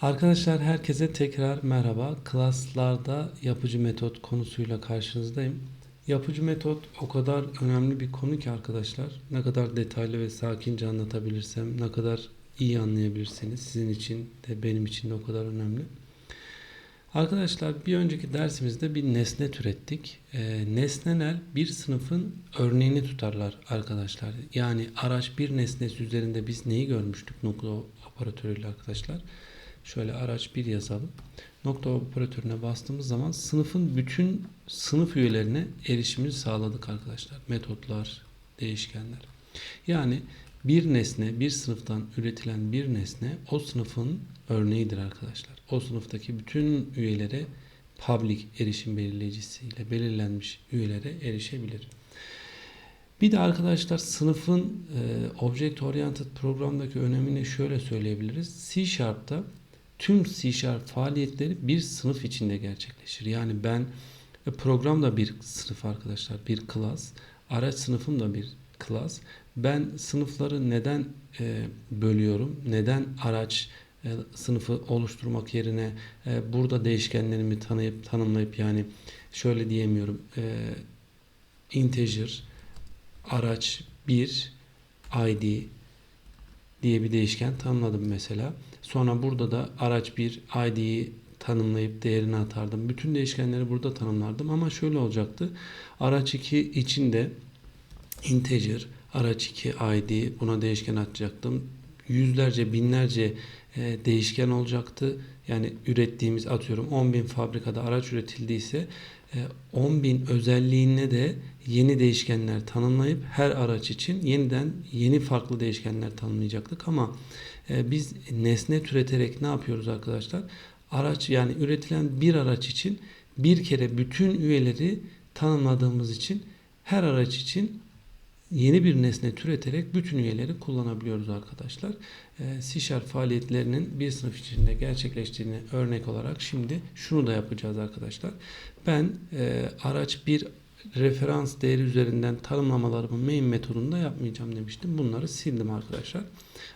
Arkadaşlar herkese tekrar merhaba. Klaslarda yapıcı metot konusuyla karşınızdayım. Yapıcı metot o kadar önemli bir konu ki arkadaşlar. Ne kadar detaylı ve sakince anlatabilirsem, ne kadar iyi anlayabilirseniz sizin için de benim için de o kadar önemli. Arkadaşlar bir önceki dersimizde bir nesne türettik. Ee, nesneler bir sınıfın örneğini tutarlar arkadaşlar. Yani araç bir nesnesi üzerinde biz neyi görmüştük nokta operatörüyle arkadaşlar. Şöyle araç bir yazalım. Nokta operatörüne bastığımız zaman sınıfın bütün sınıf üyelerine erişimini sağladık arkadaşlar. Metotlar, değişkenler. Yani bir nesne, bir sınıftan üretilen bir nesne o sınıfın örneğidir arkadaşlar. O sınıftaki bütün üyelere public erişim belirleyicisiyle belirlenmiş üyelere erişebilir. Bir de arkadaşlar sınıfın e, Object Oriented programdaki önemini şöyle söyleyebiliriz. C Sharp'ta tüm C Sharp faaliyetleri bir sınıf içinde gerçekleşir. Yani ben e, program da bir sınıf arkadaşlar, bir class. Araç sınıfım da bir class. Ben sınıfları neden e, bölüyorum? Neden araç e, sınıfı oluşturmak yerine e, burada değişkenlerimi tanıyıp tanımlayıp yani şöyle diyemiyorum. E, integer araç 1 id diye bir değişken tanımladım mesela. Sonra burada da araç 1 id'yi tanımlayıp değerini atardım. Bütün değişkenleri burada tanımlardım ama şöyle olacaktı. Araç 2 içinde integer araç 2 id buna değişken atacaktım. Yüzlerce binlerce e, değişken olacaktı. Yani ürettiğimiz atıyorum 10.000 fabrikada araç üretildiyse 10.000 özelliğine de yeni değişkenler tanımlayıp her araç için yeniden yeni farklı değişkenler tanımlayacaktık ama e, biz nesne türeterek ne yapıyoruz arkadaşlar? Araç yani üretilen bir araç için bir kere bütün üyeleri tanımladığımız için her araç için yeni bir nesne türeterek bütün üyeleri kullanabiliyoruz arkadaşlar. Ee, C faaliyetlerinin bir sınıf içinde gerçekleştiğini örnek olarak şimdi şunu da yapacağız arkadaşlar. Ben e, araç bir referans değeri üzerinden tanımlamalarımı main metodunda yapmayacağım demiştim. Bunları sildim arkadaşlar.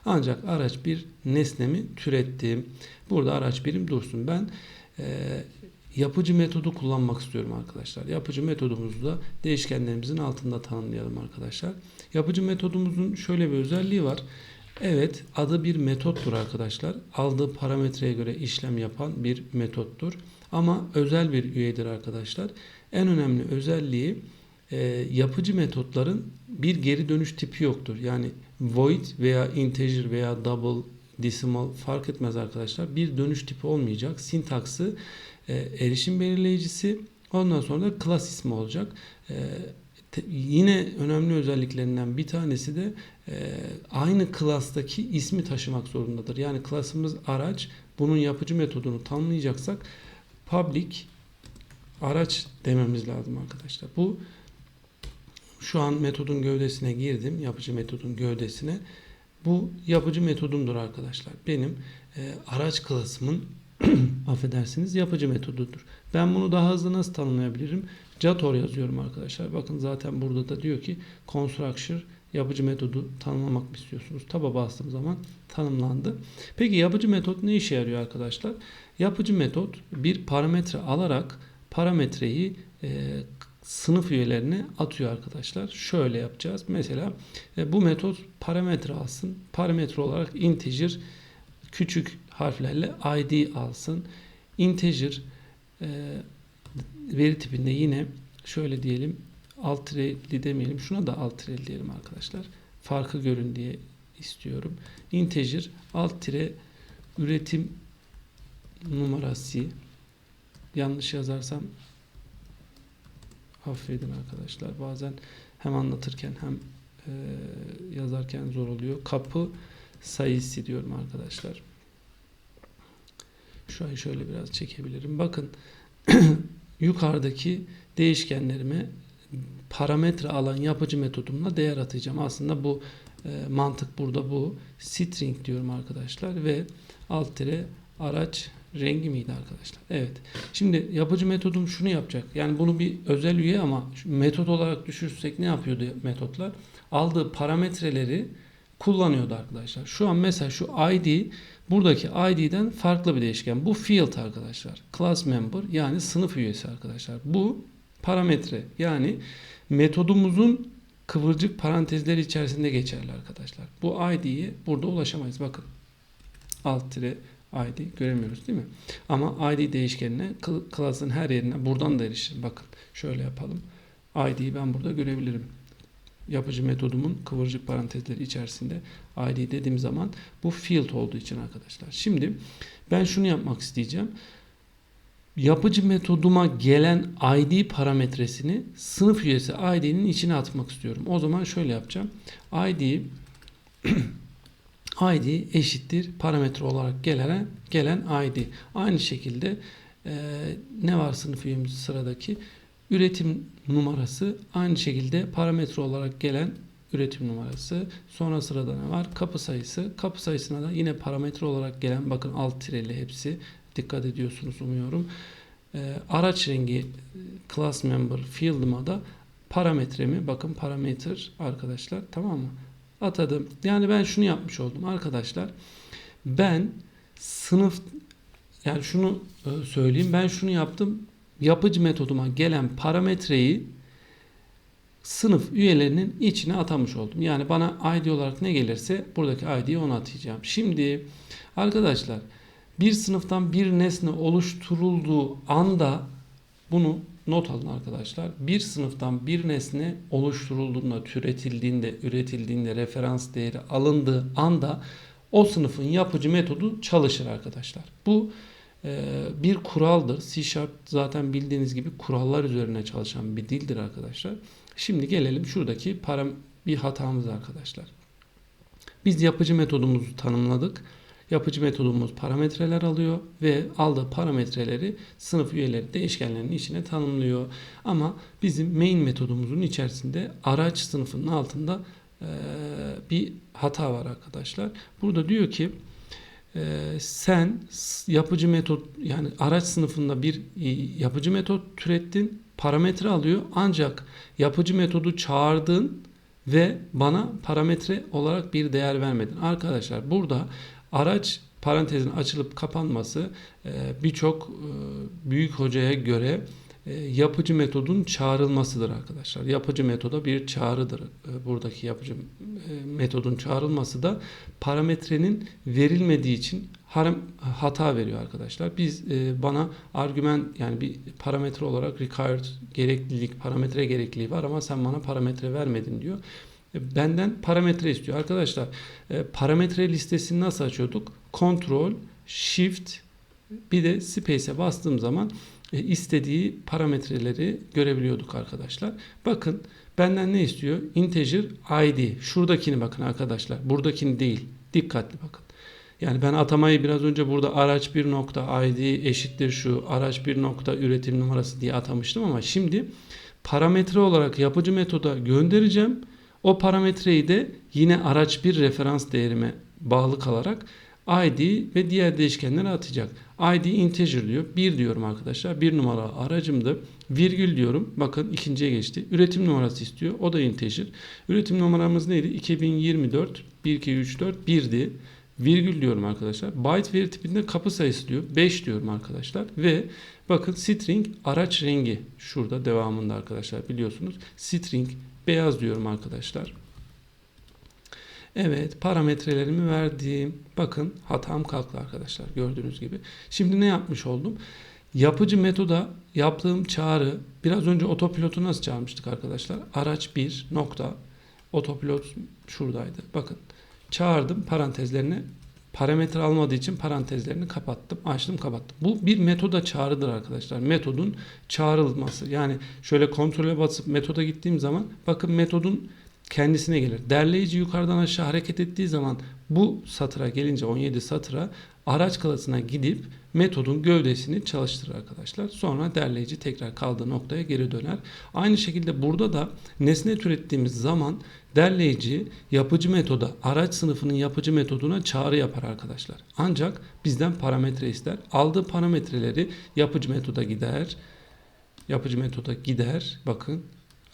Ancak araç bir nesnemi türettim. Burada araç birim dursun. Ben e, yapıcı metodu kullanmak istiyorum arkadaşlar. Yapıcı metodumuzu da değişkenlerimizin altında tanımlayalım arkadaşlar. Yapıcı metodumuzun şöyle bir özelliği var. Evet adı bir metottur arkadaşlar. Aldığı parametreye göre işlem yapan bir metottur. Ama özel bir üyedir arkadaşlar. En önemli özelliği e, yapıcı metotların bir geri dönüş tipi yoktur. Yani void veya integer veya double decimal fark etmez arkadaşlar. Bir dönüş tipi olmayacak. Sintaksı e, erişim belirleyicisi ondan sonra da class ismi olacak. E, te, yine önemli özelliklerinden bir tanesi de e, aynı class'taki ismi taşımak zorundadır. Yani class'ımız araç. Bunun yapıcı metodunu tanımlayacaksak public araç dememiz lazım arkadaşlar. Bu şu an metodun gövdesine girdim. Yapıcı metodun gövdesine. Bu yapıcı metodumdur arkadaşlar. Benim e, araç klasımın affedersiniz yapıcı metodudur. Ben bunu daha hızlı nasıl tanımlayabilirim? Jator yazıyorum arkadaşlar. Bakın zaten burada da diyor ki constructor yapıcı metodu tanımlamak mı istiyorsunuz? Taba bastığım zaman tanımlandı. Peki yapıcı metot ne işe yarıyor arkadaşlar? Yapıcı metot bir parametre alarak parametreyi e, sınıf üyelerine atıyor arkadaşlar. Şöyle yapacağız. Mesela e, bu metot parametre alsın. Parametre olarak integer küçük harflerle id alsın. Integer e, veri tipinde yine şöyle diyelim alt tireli demeyelim. Şuna da alt tireli diyelim arkadaşlar. Farkı görün diye istiyorum. Integer alt tire üretim numarası yanlış yazarsam affedin arkadaşlar. Bazen hem anlatırken hem e, yazarken zor oluyor. Kapı sayısı diyorum arkadaşlar. Şu an şöyle biraz çekebilirim. Bakın yukarıdaki değişkenlerime parametre alan yapıcı metodumla değer atacağım. Aslında bu e, mantık burada bu. String diyorum arkadaşlar ve alt tire araç rengi miydi arkadaşlar? Evet. Şimdi yapıcı metodum şunu yapacak. Yani bunu bir özel üye ama metot olarak düşürsek ne yapıyordu metotlar? Aldığı parametreleri kullanıyordu arkadaşlar. Şu an mesela şu id buradaki ID'den farklı bir değişken. Bu field arkadaşlar. Class member yani sınıf üyesi arkadaşlar. Bu parametre yani metodumuzun kıvırcık parantezleri içerisinde geçerli arkadaşlar. Bu ID'ye burada ulaşamayız. Bakın alt tire ID göremiyoruz değil mi? Ama ID değişkenine cl- class'ın her yerine buradan da erişir. Bakın şöyle yapalım. ID'yi ben burada görebilirim. Yapıcı metodumun kıvırcık parantezleri içerisinde ID dediğim zaman bu field olduğu için arkadaşlar. Şimdi ben şunu yapmak isteyeceğim. Yapıcı metoduma gelen ID parametresini sınıf üyesi ID'nin içine atmak istiyorum. O zaman şöyle yapacağım. ID ID eşittir parametre olarak gelen gelen ID. Aynı şekilde e, ne var sınıf üyemiz sıradaki üretim numarası aynı şekilde parametre olarak gelen üretim numarası. Sonra sırada ne var? Kapı sayısı. Kapı sayısına da yine parametre olarak gelen bakın alt tireli hepsi. Dikkat ediyorsunuz umuyorum. E, araç rengi e, class member field'ıma da parametremi bakın parametre arkadaşlar tamam mı? Atadım. Yani ben şunu yapmış oldum arkadaşlar. Ben sınıf yani şunu e, söyleyeyim. Ben şunu yaptım. Yapıcı metoduma gelen parametreyi sınıf üyelerinin içine atamış oldum. Yani bana ID olarak ne gelirse buradaki ID'yi ona atayacağım. Şimdi arkadaşlar bir sınıftan bir nesne oluşturulduğu anda bunu not alın arkadaşlar. Bir sınıftan bir nesne oluşturulduğunda, türetildiğinde, üretildiğinde, referans değeri alındığı anda o sınıfın yapıcı metodu çalışır arkadaşlar. Bu e, bir kuraldır. C Sharp zaten bildiğiniz gibi kurallar üzerine çalışan bir dildir arkadaşlar. Şimdi gelelim şuradaki param bir hatamız arkadaşlar. Biz yapıcı metodumuzu tanımladık. Yapıcı metodumuz parametreler alıyor ve aldığı parametreleri sınıf üyeleri değişkenlerinin içine tanımlıyor. Ama bizim main metodumuzun içerisinde araç sınıfının altında bir hata var arkadaşlar. Burada diyor ki sen yapıcı metot yani araç sınıfında bir e, yapıcı metot türettin parametre alıyor ancak yapıcı metodu çağırdın ve bana parametre olarak bir değer vermedin. Arkadaşlar burada araç parantezin açılıp kapanması e, birçok e, büyük hocaya göre e, yapıcı metodun çağrılmasıdır arkadaşlar. Yapıcı metoda bir çağrıdır. Buradaki yapıcı metodun çağrılması da parametrenin verilmediği için hata veriyor arkadaşlar. Biz bana argüman yani bir parametre olarak required gereklilik, parametre gerekliliği var ama sen bana parametre vermedin diyor. Benden parametre istiyor. Arkadaşlar parametre listesini nasıl açıyorduk? Ctrl, Shift bir de Space'e bastığım zaman istediği parametreleri görebiliyorduk arkadaşlar. Bakın benden ne istiyor? Integer ID. Şuradakini bakın arkadaşlar. Buradakini değil. Dikkatli bakın. Yani ben atamayı biraz önce burada araç bir nokta ID eşittir şu araç bir nokta üretim numarası diye atamıştım ama şimdi parametre olarak yapıcı metoda göndereceğim. O parametreyi de yine araç bir referans değerime bağlı kalarak ID ve diğer değişkenlere atacak. ID integer diyor. 1 diyorum arkadaşlar. Bir numara aracımdı. Virgül diyorum. Bakın ikinciye geçti. Üretim numarası istiyor. O da integer. Üretim numaramız neydi? 2024 1234 1'di. Virgül diyorum arkadaşlar. Byte veri tipinde kapı sayısı diyor. 5 diyorum arkadaşlar. Ve bakın string araç rengi. Şurada devamında arkadaşlar biliyorsunuz. String beyaz diyorum arkadaşlar. Evet parametrelerimi verdim. Bakın hatam kalktı arkadaşlar gördüğünüz gibi. Şimdi ne yapmış oldum? Yapıcı metoda yaptığım çağrı biraz önce otopilotu nasıl çağırmıştık arkadaşlar? Araç 1 nokta otopilot şuradaydı. Bakın çağırdım parantezlerini parametre almadığı için parantezlerini kapattım. Açtım kapattım. Bu bir metoda çağrıdır arkadaşlar. Metodun çağrılması. Yani şöyle kontrole basıp metoda gittiğim zaman bakın metodun kendisine gelir. Derleyici yukarıdan aşağı hareket ettiği zaman bu satıra gelince 17 satıra araç klasına gidip metodun gövdesini çalıştırır arkadaşlar. Sonra derleyici tekrar kaldığı noktaya geri döner. Aynı şekilde burada da nesne türettiğimiz zaman derleyici yapıcı metoda araç sınıfının yapıcı metoduna çağrı yapar arkadaşlar. Ancak bizden parametre ister. Aldığı parametreleri yapıcı metoda gider. Yapıcı metoda gider. Bakın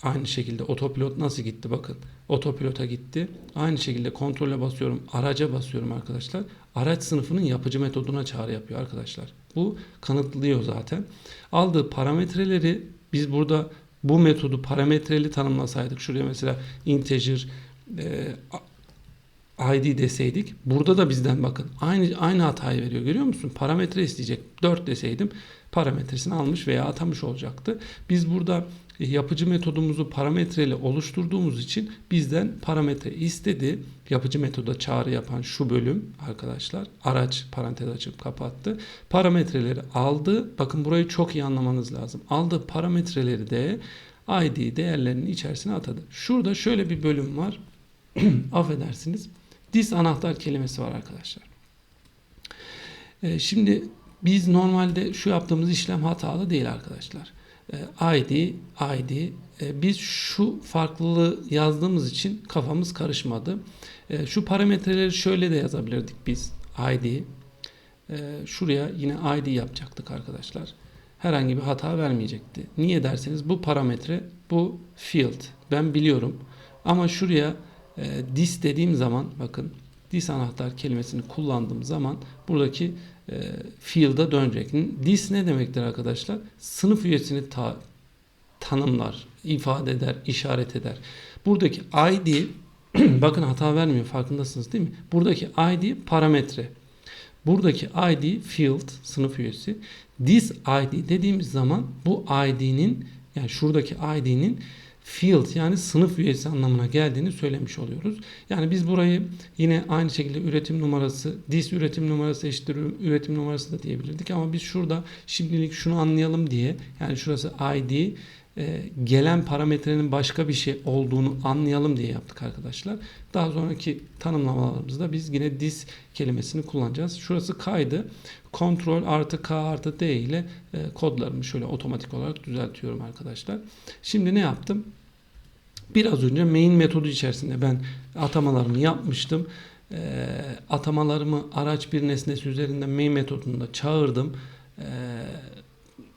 Aynı şekilde otopilot nasıl gitti bakın. Otopilota gitti. Aynı şekilde kontrole basıyorum. Araca basıyorum arkadaşlar. Araç sınıfının yapıcı metoduna çağrı yapıyor arkadaşlar. Bu kanıtlıyor zaten. Aldığı parametreleri biz burada bu metodu parametreli tanımlasaydık. Şuraya mesela integer e, ID deseydik burada da bizden bakın aynı aynı hatayı veriyor görüyor musun? Parametre isteyecek 4 deseydim parametresini almış veya atamış olacaktı. Biz burada yapıcı metodumuzu parametreli oluşturduğumuz için bizden parametre istedi. Yapıcı metoda çağrı yapan şu bölüm arkadaşlar araç parantez açıp kapattı. Parametreleri aldı. Bakın burayı çok iyi anlamanız lazım. Aldığı parametreleri de ID değerlerinin içerisine atadı. Şurada şöyle bir bölüm var. Affedersiniz. Dis anahtar kelimesi var arkadaşlar. Ee, şimdi biz normalde şu yaptığımız işlem hatalı değil arkadaşlar. Ee, ID, ID. Ee, biz şu farklılığı yazdığımız için kafamız karışmadı. Ee, şu parametreleri şöyle de yazabilirdik biz. ID. Şuraya yine ID yapacaktık arkadaşlar. Herhangi bir hata vermeyecekti. Niye derseniz bu parametre bu field. Ben biliyorum. Ama şuraya e, dis dediğim zaman bakın dis anahtar kelimesini kullandığım zaman buradaki e, dönecek. Dis ne demektir arkadaşlar? Sınıf üyesini ta, tanımlar, ifade eder, işaret eder. Buradaki ID bakın hata vermiyor farkındasınız değil mi? Buradaki ID parametre. Buradaki ID field sınıf üyesi. This ID dediğimiz zaman bu ID'nin yani şuradaki ID'nin field yani sınıf üyesi anlamına geldiğini söylemiş oluyoruz. Yani biz burayı yine aynı şekilde üretim numarası, dis üretim numarası eşittir üretim numarası da diyebilirdik ama biz şurada şimdilik şunu anlayalım diye yani şurası ID e, gelen parametrenin başka bir şey olduğunu anlayalım diye yaptık arkadaşlar. Daha sonraki tanımlamalarımızda biz yine dis kelimesini kullanacağız. Şurası kaydı. Kontrol artı K artı D ile e, kodlarımı şöyle otomatik olarak düzeltiyorum arkadaşlar. Şimdi ne yaptım? Biraz önce main metodu içerisinde ben atamalarımı yapmıştım. E, atamalarımı araç bir nesnesi üzerinden main metodunda çağırdım. E,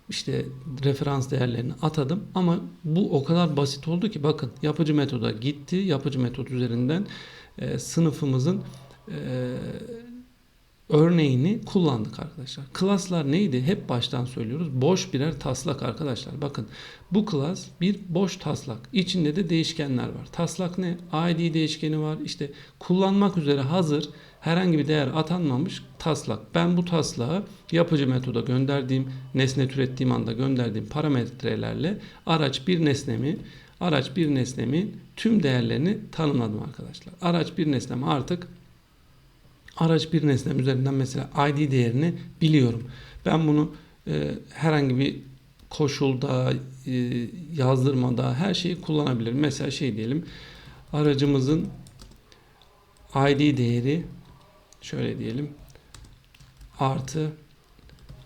işte referans değerlerini atadım ama bu o kadar basit oldu ki bakın yapıcı metoda gitti. Yapıcı metod üzerinden e, sınıfımızın e, örneğini kullandık arkadaşlar. Klaslar neydi? Hep baştan söylüyoruz. Boş birer taslak arkadaşlar. Bakın bu klas bir boş taslak. İçinde de değişkenler var. Taslak ne? ID değişkeni var. İşte kullanmak üzere hazır herhangi bir değer atanmamış taslak. Ben bu taslağı yapıcı metoda gönderdiğim, nesne türettiğim anda gönderdiğim parametrelerle araç bir nesnemi araç bir nesnemi tüm değerlerini tanımladım arkadaşlar. Araç bir nesnem artık araç bir nesnem üzerinden mesela ID değerini biliyorum. Ben bunu e, herhangi bir koşulda, e, yazdırmada her şeyi kullanabilirim. Mesela şey diyelim aracımızın ID değeri şöyle diyelim artı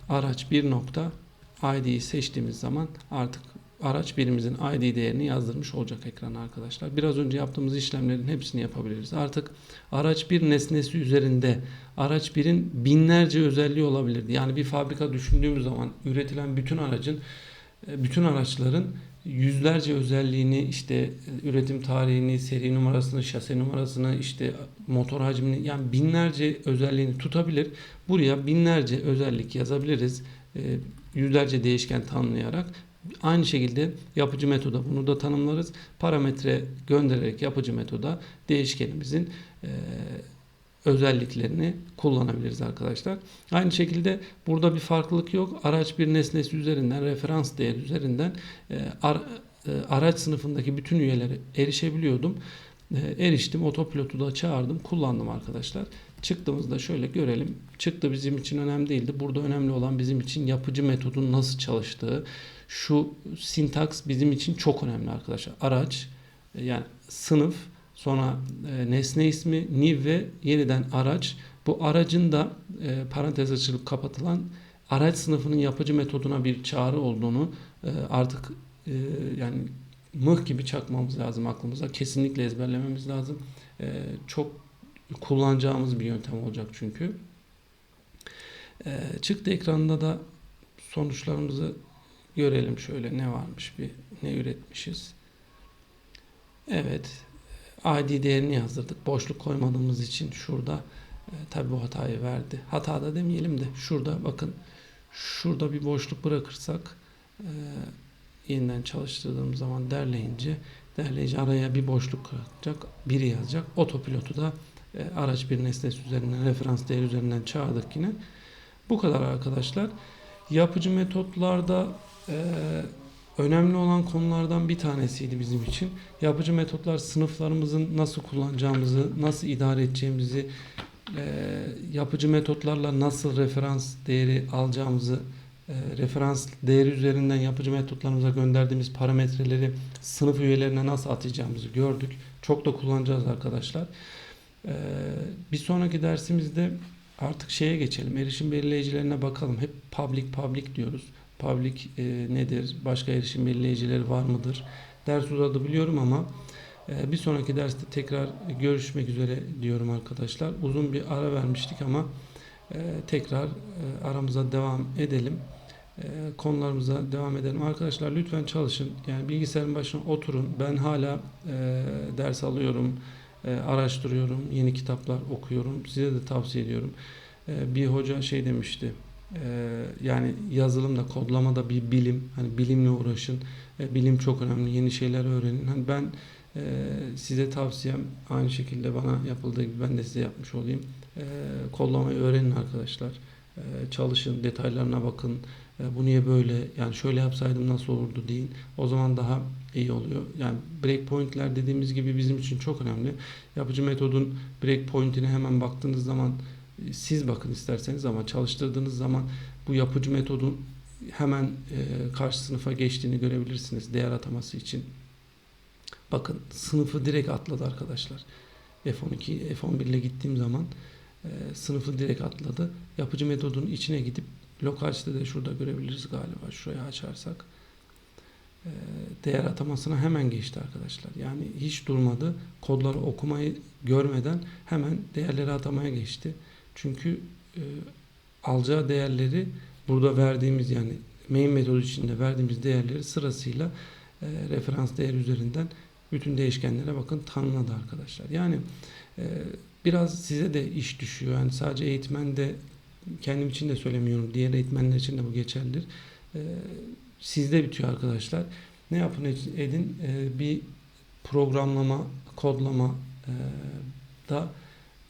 araç bir nokta ID'yi seçtiğimiz zaman artık araç birimizin ID değerini yazdırmış olacak ekrana arkadaşlar. Biraz önce yaptığımız işlemlerin hepsini yapabiliriz. Artık araç bir nesnesi üzerinde araç birin binlerce özelliği olabilirdi. Yani bir fabrika düşündüğümüz zaman üretilen bütün aracın bütün araçların yüzlerce özelliğini işte üretim tarihini, seri numarasını, şase numarasını, işte motor hacmini yani binlerce özelliğini tutabilir. Buraya binlerce özellik yazabiliriz. Yüzlerce değişken tanımlayarak Aynı şekilde yapıcı metoda bunu da tanımlarız. Parametre göndererek yapıcı metoda değişkenimizin özelliklerini kullanabiliriz arkadaşlar. Aynı şekilde burada bir farklılık yok. Araç bir nesnesi üzerinden, referans değeri üzerinden ar, araç sınıfındaki bütün üyeleri erişebiliyordum. Eriştim, otopilotu da çağırdım, kullandım arkadaşlar. Çıktığımızda şöyle görelim. Çıktı bizim için önemli değildi. Burada önemli olan bizim için yapıcı metodun nasıl çalıştığı, şu sintaks bizim için çok önemli arkadaşlar. Araç yani sınıf sonra e, nesne ismi new ve yeniden araç. Bu aracın da e, parantez açılıp kapatılan araç sınıfının yapıcı metoduna bir çağrı olduğunu e, artık e, yani mıh gibi çakmamız lazım aklımıza. Kesinlikle ezberlememiz lazım. E, çok kullanacağımız bir yöntem olacak çünkü. E, çıktı ekranında da sonuçlarımızı görelim şöyle ne varmış bir ne üretmişiz. Evet. ID değerini yazdırdık. Boşluk koymadığımız için şurada e, tabi bu hatayı verdi. Hata da demeyelim de şurada bakın şurada bir boşluk bırakırsak e, yeniden çalıştırdığım zaman derleyince derleyici araya bir boşluk bırakacak. Biri yazacak. Otopilotu da e, araç bir nesnesi üzerinden referans değeri üzerinden çağırdık yine. Bu kadar arkadaşlar. Yapıcı metotlarda e, önemli olan konulardan bir tanesiydi bizim için. Yapıcı metotlar sınıflarımızın nasıl kullanacağımızı, nasıl idare edeceğimizi, e, yapıcı metotlarla nasıl referans değeri alacağımızı, e, referans değeri üzerinden yapıcı metotlarımıza gönderdiğimiz parametreleri sınıf üyelerine nasıl atacağımızı gördük. Çok da kullanacağız arkadaşlar. E, bir sonraki dersimizde artık şeye geçelim. Erişim belirleyicilerine bakalım. Hep public public diyoruz. Public e, nedir? Başka erişim belirleyicileri var mıdır? Ders uzadı biliyorum ama e, bir sonraki derste tekrar görüşmek üzere diyorum arkadaşlar. Uzun bir ara vermiştik ama e, tekrar e, aramıza devam edelim. E, konularımıza devam edelim. Arkadaşlar lütfen çalışın. Yani bilgisayarın başına oturun. Ben hala e, ders alıyorum, e, araştırıyorum, yeni kitaplar okuyorum. Size de tavsiye ediyorum. E, bir hoca şey demişti. E, yani yazılımda, kodlamada bir bilim. Hani bilimle uğraşın. E, bilim çok önemli. Yeni şeyler öğrenin. Hani ben e, size tavsiyem aynı şekilde bana yapıldığı gibi ben de size yapmış olayım. E, kodlamayı öğrenin arkadaşlar. Çalışın, detaylarına bakın. Bu niye böyle? Yani şöyle yapsaydım nasıl olurdu deyin. O zaman daha iyi oluyor. Yani breakpointler dediğimiz gibi bizim için çok önemli. Yapıcı metodun breakpoint'ine hemen baktığınız zaman siz bakın isterseniz ama çalıştırdığınız zaman bu yapıcı metodun hemen e, karşı sınıfa geçtiğini görebilirsiniz değer ataması için. Bakın sınıfı direkt atladı arkadaşlar. F12, F11 ile gittiğim zaman e, sınıfı direkt atladı. Yapıcı metodun içine gidip lokal sitede şurada görebiliriz galiba. Şurayı açarsak. E, değer atamasına hemen geçti arkadaşlar. Yani hiç durmadı. Kodları okumayı görmeden hemen değerleri atamaya geçti. Çünkü e, alacağı değerleri burada verdiğimiz yani main metodu içinde verdiğimiz değerleri sırasıyla e, referans değer üzerinden bütün değişkenlere bakın tanımladı arkadaşlar. Yani e, biraz size de iş düşüyor. Yani sadece eğitmen de kendim için de söylemiyorum. Diğer eğitmenler için de bu geçerlidir. E, sizde bitiyor arkadaşlar. Ne yapın edin? E, bir programlama, kodlama e, da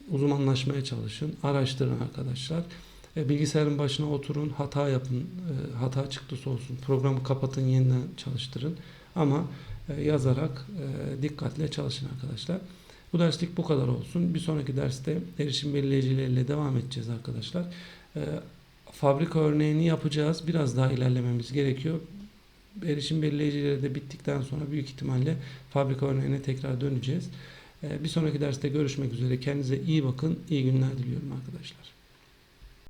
uzmanlaşmaya çalışın. Araştırın arkadaşlar. E, bilgisayarın başına oturun, hata yapın. E, hata çıktısı olsun. Programı kapatın, yeniden çalıştırın. Ama e, yazarak e, dikkatle çalışın arkadaşlar. Bu derslik bu kadar olsun. Bir sonraki derste erişim belirleyicileriyle devam edeceğiz arkadaşlar. E, fabrika örneğini yapacağız. Biraz daha ilerlememiz gerekiyor. Erişim belirleyicileri de bittikten sonra büyük ihtimalle fabrika örneğine tekrar döneceğiz. Bir sonraki derste görüşmek üzere. Kendinize iyi bakın. İyi günler diliyorum arkadaşlar.